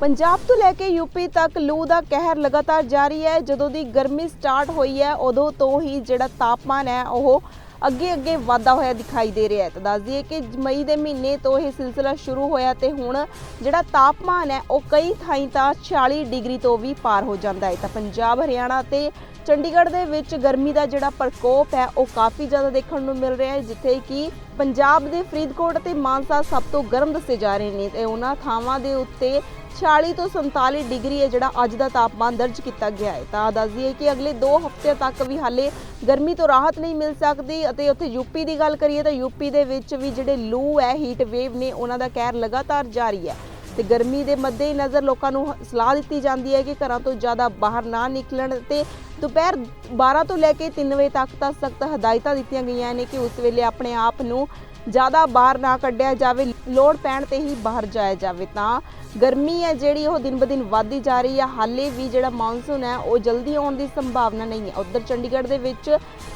ਪੰਜਾਬ ਤੋਂ ਲੈ ਕੇ ਯੂਪੀ ਤੱਕ ਲੂ ਦਾ ਕਹਿਰ ਲਗਾਤਾਰ ਜਾਰੀ ਹੈ। ਜਦੋਂ ਦੀ ਗਰਮੀ ਸਟਾਰਟ ਹੋਈ ਹੈ, ਉਦੋਂ ਤੋਂ ਹੀ ਜਿਹੜਾ ਤਾਪਮਾਨ ਹੈ, ਉਹ ਅੱਗੇ ਅੱਗੇ ਵਾਧਾ ਹੋਇਆ ਦਿਖਾਈ ਦੇ ਰਿਹਾ ਹੈ। ਤਾਂ ਦੱਸ ਦਈਏ ਕਿ ਮਈ ਦੇ ਮਹੀਨੇ ਤੋਂ ਇਹ ਸਿਲਸਿਲਾ ਸ਼ੁਰੂ ਹੋਇਆ ਤੇ ਹੁਣ ਜਿਹੜਾ ਤਾਪਮਾਨ ਹੈ, ਉਹ ਕਈ ਥਾਈਂ ਤਾਂ 40 ਡਿਗਰੀ ਤੋਂ ਵੀ ਪਾਰ ਹੋ ਜਾਂਦਾ ਹੈ। ਤਾਂ ਪੰਜਾਬ, ਹਰਿਆਣਾ ਤੇ ਚੰਡੀਗੜ੍ਹ ਦੇ ਵਿੱਚ ਗਰਮੀ ਦਾ ਜਿਹੜਾ ਪ੍ਰਕੋਪ ਹੈ, ਉਹ ਕਾਫੀ ਜ਼ਿਆਦਾ ਦੇਖਣ ਨੂੰ ਮਿਲ ਰਿਹਾ ਹੈ, ਜਿੱਥੇ ਕਿ ਪੰਜਾਬ ਦੇ ਫਰੀਦਕੋਟ ਤੇ ਮਾਨਸਾ ਸਭ ਤੋਂ ਗਰਮ ਦੱਸੇ ਜਾ ਰਹੇ ਨੇ ਤੇ ਉਹਨਾਂ ਥਾਵਾਂ ਦੇ ਉੱਤੇ 40 ਤੋਂ 47 ਡਿਗਰੀ ਹੈ ਜਿਹੜਾ ਅੱਜ ਦਾ ਤਾਪਮਾਨ ਦਰਜ ਕੀਤਾ ਗਿਆ ਹੈ। ਤਾਂ ਦੱਸ ਦਈਏ ਕਿ ਅਗਲੇ 2 ਹਫ਼ਤੇ ਤੱਕ ਵੀ ਹਾਲੇ ਗਰਮੀ ਤੋਂ ਰਾਹਤ ਨਹੀਂ ਮਿਲ ਸਕਦੀ ਅਤੇ ਉੱਥੇ ਯੂਪੀ ਦੀ ਗੱਲ ਕਰੀਏ ਤਾਂ ਯੂਪੀ ਦੇ ਵਿੱਚ ਵੀ ਜਿਹੜੇ ਲੂ ਹੈ ਹੀਟ ਵੇਵ ਨੇ, ਉਹਨਾਂ ਦਾ ਕਹਿਰ ਲਗਾਤਾਰ ਜਾਰੀ ਹੈ। ਤੇ ਗਰਮੀ ਦੇ ਮੱਦੇ ਨਜ਼ਰ ਲੋਕਾਂ ਨੂੰ ਸਲਾਹ ਦਿੱਤੀ ਜਾਂਦੀ ਹੈ ਕਿ ਘਰਾਂ ਤੋਂ ਜ਼ਿਆਦਾ ਬਾਹਰ ਨਾ ਨਿਕਲਣ ਤੇ ਦੁਪਹਿਰ 12 ਤੋਂ ਲੈ ਕੇ 3 ਵਜੇ ਤੱਕ ਤਾਂ ਸਖਤ ਹਦਾਇਤਾਂ ਦਿੱਤੀਆਂ ਗਈਆਂ ਨੇ ਕਿ ਉਸ ਵੇਲੇ ਆਪਣੇ ਆਪ ਨੂੰ ਜ਼ਿਆਦਾ ਬਾਹਰ ਨਾ ਕੱਢਿਆ ਜਾਵੇ, ਲੋੜ ਪੈਣ ਤੇ ਹੀ ਬਾਹਰ ਜਾਇਆ ਜਾਵੇ। ਤਾਂ ਗਰਮੀ ਹੈ ਜਿਹੜੀ, ਉਹ ਦਿਨ ਬਦਿਨ ਵੱਧਦੀ ਜਾ ਰਹੀ ਹੈ ਹਾਲੇ ਵੀ ਜਿਹੜਾ ਮੌਨਸੂਨ ਹੈ, ਉਹ ਜਲਦੀ ਆਉਣ ਦੀ ਸੰਭਾਵਨਾ ਨਹੀਂ ਹੈ। ਉਧਰ ਚੰਡੀਗੜ੍ਹ ਦੇ ਵਿੱਚ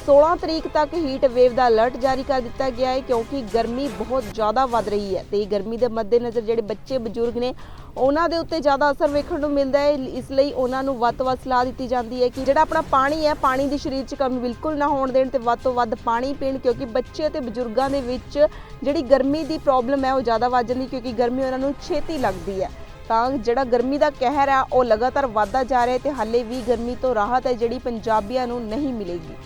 16 ਤਰੀਕ ਤੱਕ ਹੀਟ ਵੇਵ ਦਾ ਅਲਰਟ ਜਾਰੀ ਕਰ ਦਿੱਤਾ ਗਿਆ ਹੈ, ਕਿਉਂਕਿ ਗਰਮੀ ਬਹੁਤ ਜ਼ਿਆਦਾ ਵੱਧ ਰਹੀ ਹੈ। ਤੇ ਗਰਮੀ ਦੇ ਮੱਦੇਨਜ਼ਰ ਜਿਹੜੇ ਬੱਚੇ, ਬਜ਼ੁਰਗ ਨੇ, ਉਹਨਾਂ ਦੇ ਉੱਤੇ ਜ਼ਿਆਦਾ ਅਸਰ ਵੇਖਣ ਨੂੰ ਮਿਲਦਾ ਹੈ। ਇਸ ਲਈ ਉਹਨਾਂ ਨੂੰ ਵੱਧ ਤੋਂ ਵੱਧ ਸਲਾਹ ਦਿੱਤੀ ਜਾਂਦੀ ਹੈ ਕਿ ਜਿਹੜਾ ਆਪਣਾ ਪਾਣੀ ਹੈ, ਪਾਣੀ ਦੀ ਸਰੀਰ 'ਚ ਕਮੀ ਬਿਲਕੁਲ ਨਾ ਹੋਣ ਦੇਣ ਤੇ ਵੱਧ ਤੋਂ ਵੱਧ ਪਾਣੀ ਪੀਣ, ਕਿਉਂਕਿ ਬੱਚੇ ਤੇ ਬਜ਼ੁਰਗਾਂ ਦੇ ਵਿੱਚ ਜਿਹੜੀ ਗਰਮੀ ਦੀ ਪ੍ਰੋਬਲਮ ਹੈ ਉਹ ਜ਼ਿਆਦਾ ਵੱਧ ਜਾਂਦੀ ਕਿਉਂਕਿ ਗਰਮੀ ਉਹਨਾਂ ਨੂੰ ਛੇਤੀ ਲੱਗਦੀ ਹੈ। ਤਾਂ ਜਿਹੜਾ ਗਰਮੀ ਦਾ ਕਹਿਰ ਹੈ, ਉਹ ਲਗਾਤਾਰ ਵੱਧਦਾ ਜਾ ਰਿਹਾ ਹੈ ਤੇ ਹਾਲੇ ਵੀ ਗਰਮੀ ਤੋਂ ਰਾਹਤ ਹੈ ਜਿਹੜੀ ਪੰਜਾਬੀਆਂ ਨੂੰ ਨਹੀਂ ਮਿਲੇਗੀ।